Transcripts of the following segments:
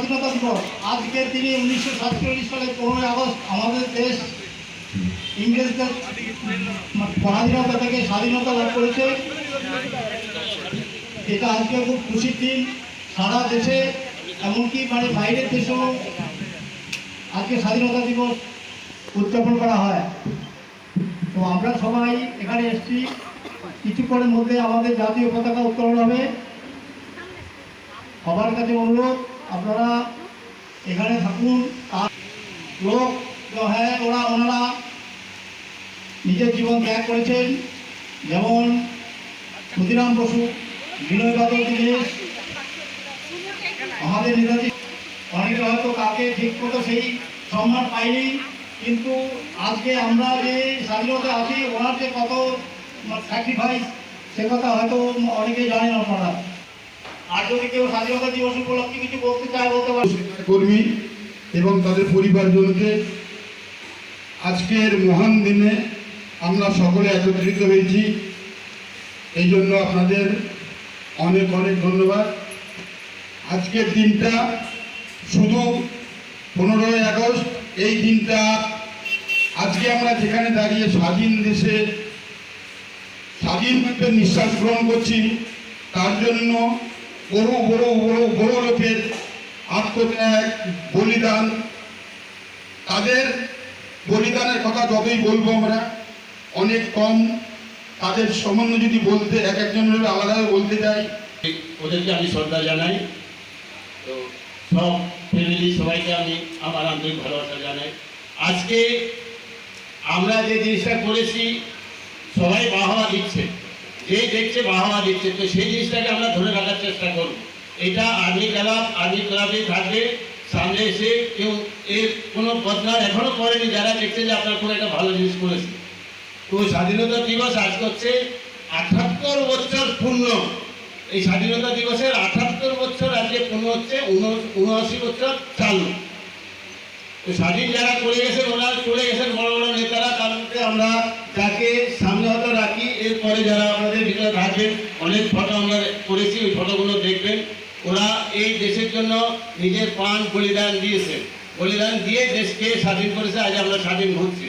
স্বাধীনতা দিবস। আজকের দিনে উনিশশো সাতচল্লিশ সালে পনেরোই আগস্ট আমাদের দেশ ইংরেজদের স্বাধীনতা থেকে স্বাধীনতা লাভ করেছে। এটা আজকে খুব খুশির দিন সারা দেশে, এমনকি মানে বাইরের দেশেও আজকে স্বাধীনতা দিবস উদযাপন করা হয়। তো আমরা সবাই এখানে এসেছি। কিছুক্ষণের মধ্যে আমাদের জাতীয় পতাকা উত্তোলন হবে। সবার কাছে অনুরোধ আপনারা এখানে থাকুন, আর লোক হ্যাঁ ওরা ওনারা নিজের জীবন ত্যাগ করেছেন। যেমন ক্ষুদিরাম বসু, বিনয় বাদল দীনেশ আমাদের নেতাজি। অনেকে হয়তো কাকে ঠিক মতো সেই সম্মান পাইনি কিন্তু আজকে আমরা যে স্বাধীনতা আছি, ওনার যে কত স্যাক্রিফাইস সে কথা হয়তো অনেকেই জানেন আপনারা। আর যদি কেউ স্বাধীনতা দিবস উপলক্ষে বলতে চায়, বলতে পারে। কর্মী এবং তাদের পরিবারজনকে আজকের মহান দিনে আমরা সকলে একত্রিত হয়েছি। এই জন্য আপনাদের অনেক অনেক ধন্যবাদ। আজকের দিনটা শুধু পনেরোই আগস্ট, এই দিনটা আজকে আমরা যেখানে দাঁড়িয়ে স্বাধীন দেশে স্বাধীনভাবে নিঃশ্বাস গ্রহণ করছি, তার জন্য বড় বড় বড় বড় লোকের আত্মত্যাগ বলিদান। তাদের বলিদানের কথা যতই বলব আমরা, অনেক কম। তাদের সম্বন্ধে যদি বলতে এক একজনের আলাদাভাবে বলতে যাই ওদেরকে আমি শ্রদ্ধা জানাই। তো সব ফ্যামিলি সবাইকে আমি আমার আন্তরিক ভালোবাসা জানাই। আজকে আমরা যে জিনিসটা করেছি, সবাই বাহবা দিচ্ছে। যে দেখছে বাহবা দিচ্ছে তো সেই জিনিসটাকে আমরা ধরে রাখার চেষ্টা করব। এটা আর্মি ক্লাব আর্মি ক্লাবে থাকবে সামনে এসে কেউ এর কোনো বদনাম এখনও করেনি, যারা দেখছে যে আপনার কোনো একটা ভালো জিনিস করেছে। তো স্বাধীনতা দিবস আজ করছে আঠাত্তর বছর পূর্ণ। এই স্বাধীনতা দিবসের আঠাত্তর বছর আজকে পূর্ণ হচ্ছে উন- উনআশি বছর চালু। তো স্বাধীন যারা করে গেছেন ওনারা চলে গেছেন বড় বড় নেতারা, তার মধ্যে আমরা যাকে সামনে হয়তো রাখি, এরপরে যারা থাকবেন অনেক ফটো আমরা করেছি ওই ফটোগুলো দেখবেন। ওরা এই দেশের জন্য নিজের প্রাণ বলিদান দিয়েছে। বলিদান দিয়ে দেশকে স্বাধীন করেছে আজ আমরা স্বাধীন হচ্ছি।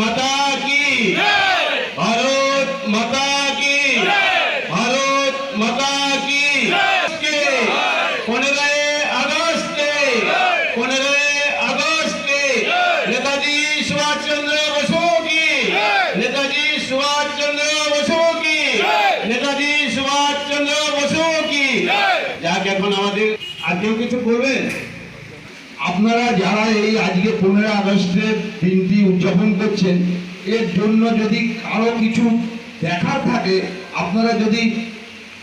মাতা কি? ভারত মাতা কি ভারত মাতা কি কে পনেরোই আগস্টে পনেরোই আগস্টে নেতাজি সুভাষচন্দ্র বসু কি নেতাজি সুভাষচন্দ্র বসু কি নেতাজি সুভাষচন্দ্র বসু কি যাক এখন আমাদের আর কেউ কিছু করবেন আপনারা যারা এই আজকে পনেরো আগস্টের দিনটি উদযাপন করছেন, এর জন্য যদি কারও কিছু দেখার থাকে, আপনারা যদি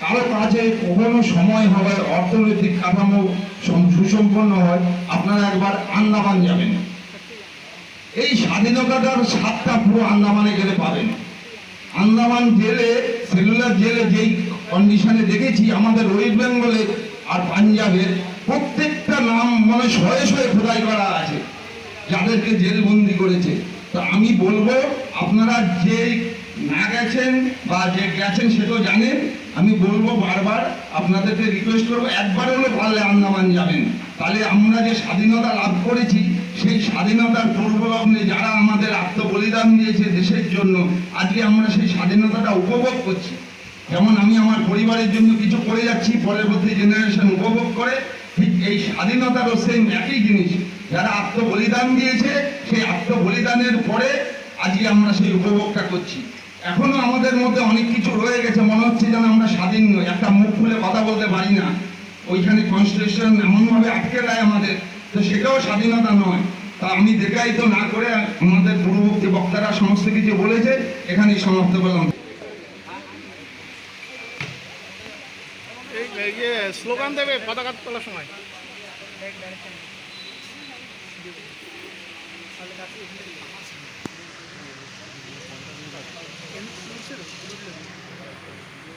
কারও কাছে কখনো সময় হবে, অর্থনৈতিক কাঠামো সুসম্পন্ন হয়, আপনারা একবার আন্দামান যাবেন। এই স্বাধীনতাটার স্বাদটা পুরো আন্দামানে গেলে পাবেন। আন্দামান জেলে, সেলুলার জেলে যেই কন্ডিশনে দেখেছি, আমাদের ওয়েস্ট বেঙ্গলে আর পাঞ্জাবের প্রত্যেকটা নাম মানে শয়ে শয়ে খোদাই করা আছে, যাদেরকে জেলবন্দি করেছে। তো আমি বলব, আপনারা যে না গেছেন বা যে গেছেন সেটাও জানেন। আমি বলব বারবার, আপনাদেরকে রিকোয়েস্ট করব, একবার হলে পারলে আন্দামান যাবেন। তাহলে আমরা যে স্বাধীনতা লাভ করেছি, সেই স্বাধীনতার পূর্বলগ্নে যারা আমাদের আত্মবলিদান দিয়েছে দেশের জন্য, আজকে আমরা সেই স্বাধীনতাটা উপভোগ করছি। যেমন আমি আমার পরিবারের জন্য কিছু করে যাচ্ছি পরবর্তী জেনারেশন উপভোগ করে, ঠিক এই স্বাধীনতারও সেম একই জিনিস। যারা আত্মবলিদান দিয়েছে, সেই আত্মবলিদানের পরে আজকে আমরা সেই উপভোগটা করছি। এখনও আমাদের মধ্যে অনেক কিছু রয়ে গেছে, মনে হচ্ছে যেন আমরা স্বাধীন নই। একটা মুখ খুলে কথা বলতে পারি না। ওইখানে কনস্টিটিউশন এমনভাবে আটকে দেয় আমাদের, তো সেটাও স্বাধীনতা নয়। তা আমি দেখাই তো না করে আমাদের পূর্ববর্তী বক্তারা সমস্ত কিছু বলেছে, এখানেই সমাপ্ত করলাম এই এই যে স্লোগান দেবে পতাকা তোলার সময়।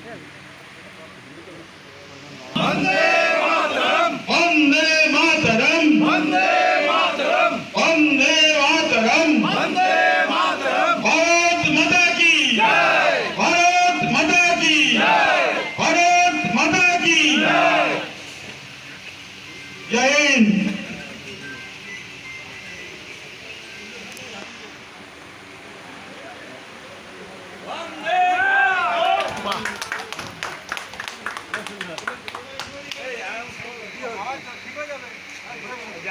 বন্দে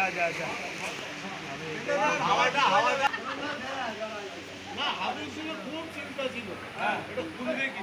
আচ্ছা আচ্ছা না হাবিব ছিল খুব চিন্তা ছিল। এটা খুলবে কি?